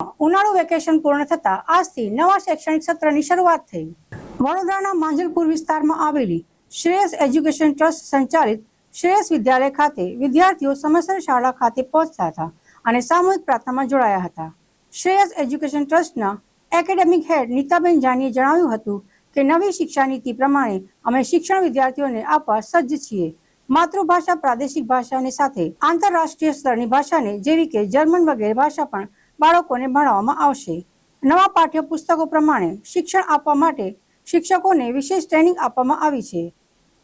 ઉનાળુ વેકેશન પૂર્ણ થતા આજથી નવા શૈક્ષણિક સત્રની શરૂઆત થઈ. વડોદરાના માંજલપુર વિસ્તારમાં આવેલી શ્રેયસ એજ્યુકેશન ટ્રસ્ટ સંચાલિત શ્રેયસ વિદ્યાલય ખાતે વિદ્યાર્થીઓ સમયસર શાળા ખાતે પહોંચતા હતા અને સામૂહિક પ્રાર્થનામાં જોડાયા હતા. શ્રેયસ એજ્યુકેશન ટ્રસ્ટના એકેડેમિક હેડ નીતાબેન જાનીએ જણાવ્યું હતું કે નવી શિક્ષા નીતિ પ્રમાણે અમે શિક્ષણ વિદ્યાર્થીઓને આપવા સજ્જ છીએ. માતૃભાષા પ્રાદેશિક ભાષાની સાથે આંતરરાષ્ટ્રીય સ્તરની ભાષાને જેવી કે જર્મન વગેરે ભાષા પણ બાળકોને ભણાવવામાં આવશે. નવા પાઠ્યપુસ્તકો પ્રમાણે શિક્ષણ આપવા માટે શિક્ષકોને વિશેષ ટ્રેનિંગ આપવામાં આવી છે.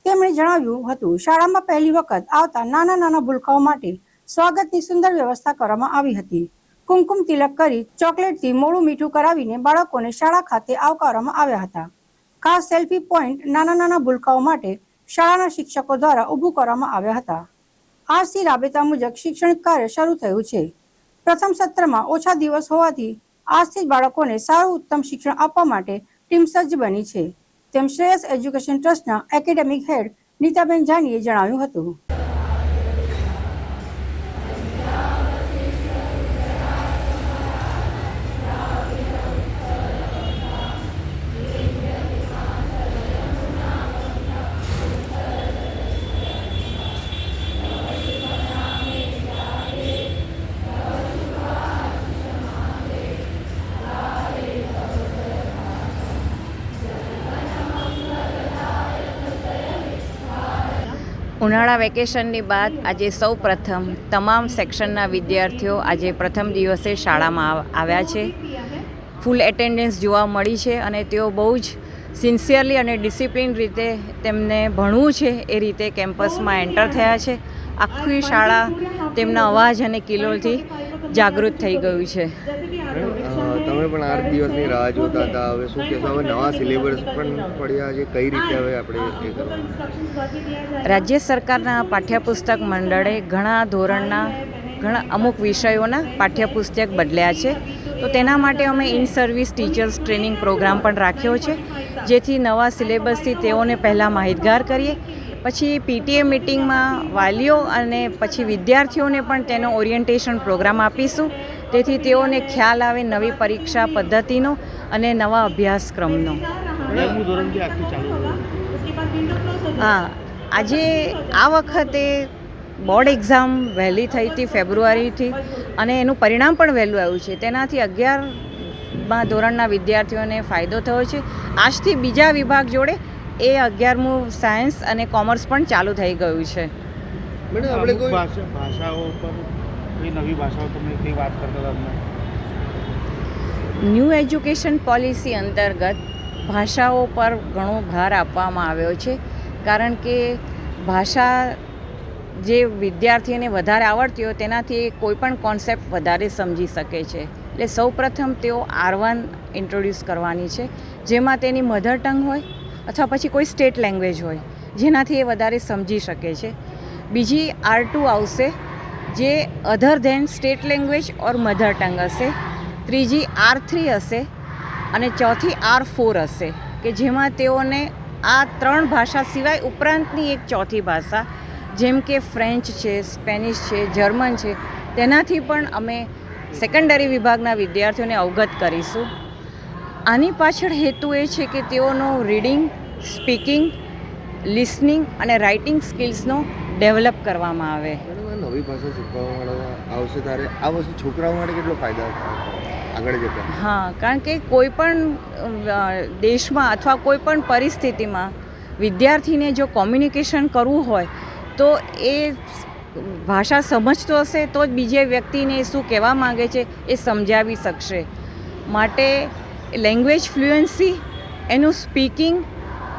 તેમણે જણાવ્યું હતું, શાળામાં પહેલી વખત આવતા નાના નાના ભૂલકાઓ માટે સ્વાગતની સુંદર વ્યવસ્થા કરવામાં આવી હતી. કુમકુમ તિલક કરી ચોકલેટથી મોડું મીઠું કરાવીને બાળકોને શાળા ખાતે આવકારવામાં આવ્યા હતા. ખાસ સેલ્ફી પોઈન્ટ નાના નાના ભૂલકાઓ માટે શાળાના શિક્ષકો દ્વારા ઊભું કરવામાં આવ્યા હતા. આજથી રાબેતા મુજબ શૈક્ષણિક કાર્ય શરૂ થયું છે. પ્રથમ સત્રમાં ઓછા દિવસ હોવાથી આજથી જ બાળકોને સારું ઉત્તમ શિક્ષણ આપવા માટે ટીમ સજ્જ બની છે. તેમ શ્રેયસ એજ્યુકેશન ટ્રસ્ટના એકેડેમિક હેડ નીતાબેન જાનીએ જણાવ્યું હતું. ઉનાળા વેકેશનની બાદ આજે સૌ પ્રથમ તમામ સેક્શનના વિદ્યાર્થીઓ આજે પ્રથમ દિવસે શાળામાં આવ્યા છે. ફૂલ એટેન્ડન્સ જોવા મળી છે અને તેઓ બહુ જ સિન્સિયરલી અને ડિસિપ્લિન રીતે તેમને ભણવું છે એ રીતે કેમ્પસમાં એન્ટર થયા છે. આખી શાળા તેમના અવાજ અને કિલોલથી જાગૃત થઈ ગયું છે. તમે પણ આઠ દિવસની રાહ જોતા હતા. હવે શું કહેશો? હવે નવા સિલેબસ પણ પડ્યા છે. કઈ રીતે હવે આપણે રાજ્ય સરકારના પાઠ્યપુસ્તક મંડળે ઘણા ધોરણના ઘણા અમુક વિષયોના પાઠ્યપુસ્તક બદલ્યા છે. તો તેના માટે અમે in service teachers training program પણ રાખ્યો છે જેથી નવા સિલેબસથી તેઓને પહેલાં માહિતગાર કરીએ. પછી પીટીએ મિટિંગમાં વાલીઓ અને પછી વિદ્યાર્થીઓને પણ તેનો ઓરિએન્ટેશન પ્રોગ્રામ આપીશું. તેથી તેઓને ખ્યાલ આવે નવી પરીક્ષા પદ્ધતિનો અને નવા અભ્યાસક્રમનો. હા આજે આ વખતે બોર્ડ એક્ઝામ વહેલી થઈ હતી ફેબ્રુઆરીથી અને એનું પરિણામ પણ વહેલું આવ્યું છે. તેનાથી અગિયારમાં ધોરણના વિદ્યાર્થીઓને ફાયદો થયો છે. આજથી બીજા વિભાગ જોડે એ અગિયારમું સાયન્સ અને કોમર્સ પણ ચાલુ થઈ ગયું છે. મેડમ આપણે કોઈ ભાષાઓ પર કઈ નવી ભાષાઓ તમે કઈ વાત કરતા હતા ન્યૂ એજ્યુકેશન પોલિસી અંતર્ગત ભાષાઓ પર ઘણો ભાર આપવામાં આવ્યો છે કારણ કે ભાષા જે વિદ્યાર્થીને વધારે આવડતી હોય તેનાથી એ કોઈ પણ કોન્સેપ્ટ વધારે સમજી શકે છે. એટલે સૌપ્રથમ તેઓ આર વન ઇન્ટ્રોડ્યુસ કરવાની છે જેમાં તેની મધર ટંગ હોય અથવા પછી કોઈ સ્ટેટ લેંગ્વેજ હોય, જેનાથી એ વધારે સમજી શકે છે. બીજી આર ટુ આવશે, જે other than state language or mother tongue હશે. ત્રીજી આર થ્રી હશે અને ચોથી આર ફોર હશે, કે જેમાં તેઓને આ ત્રણ ભાષા સિવાય ઉપરાંતની એક ચોથી ભાષા, જેમ કે ફ્રેન્ચ છે, સ્પેનિશ છે, જર્મન છે, તેનાથી પણ અમે સેકન્ડરી વિભાગના વિદ્યાર્થીઓને અવગત કરીશું. આની પાછળ હેતુ એ છે કે તેઓનો રીડિંગ સ્પીકિંગ લિસનિંગ અને રાઇટિંગ સ્કિલ્સનો ડેવલપ કરવામાં આવે. નવી ભાષા શીખવા આવશે ત્યારે આ વસ્તુ છોકરાઓ માટે કેટલો ફાયદા આગળ જતા. હા કારણ કે કોઈ પણ દેશમાં અથવા કોઈ પણ પરિસ્થિતિમાં વિદ્યાર્થીને જો કોમ્યુનિકેશન કરવું હોય તો એ ભાષા સમજતો હશે તો જ બીજે વ્યક્તિને શું કહેવા માંગે છે એ સમજાવી શકશે. માટે લેંગ્વેજ ફ્લુએન્સી એનું સ્પીકિંગ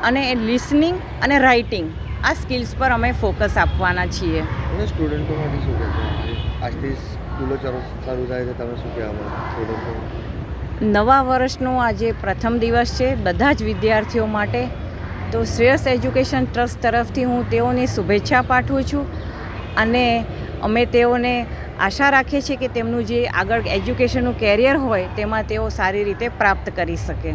અને લિસનિંગ અને રાઇટિંગ આ સ્કિલ્સ પર અમે ફોકસ આપવાના છીએ. સ્ટુડન્ટો માટે શું કહેશો? આજથી સ્કૂલો ચાલુ ચાલુ થાય છે તમે શું કહેવા સ્ટુડન્ટો નવા વર્ષનો આજે પ્રથમ દિવસ છે. બધા જ વિદ્યાર્થીઓ માટે તો શ્રેયસ એજ્યુકેશન ટ્રસ્ટ તરફથી હું તેઓને શુભેચ્છા પાઠવું છું. અને અમે તેઓને આશા રાખીએ છીએ કે તેમનું જે આગળ એજ્યુકેશનનું કેરિયર હોય, તેમાં તેઓ સારી રીતે પ્રાપ્ત કરી શકે.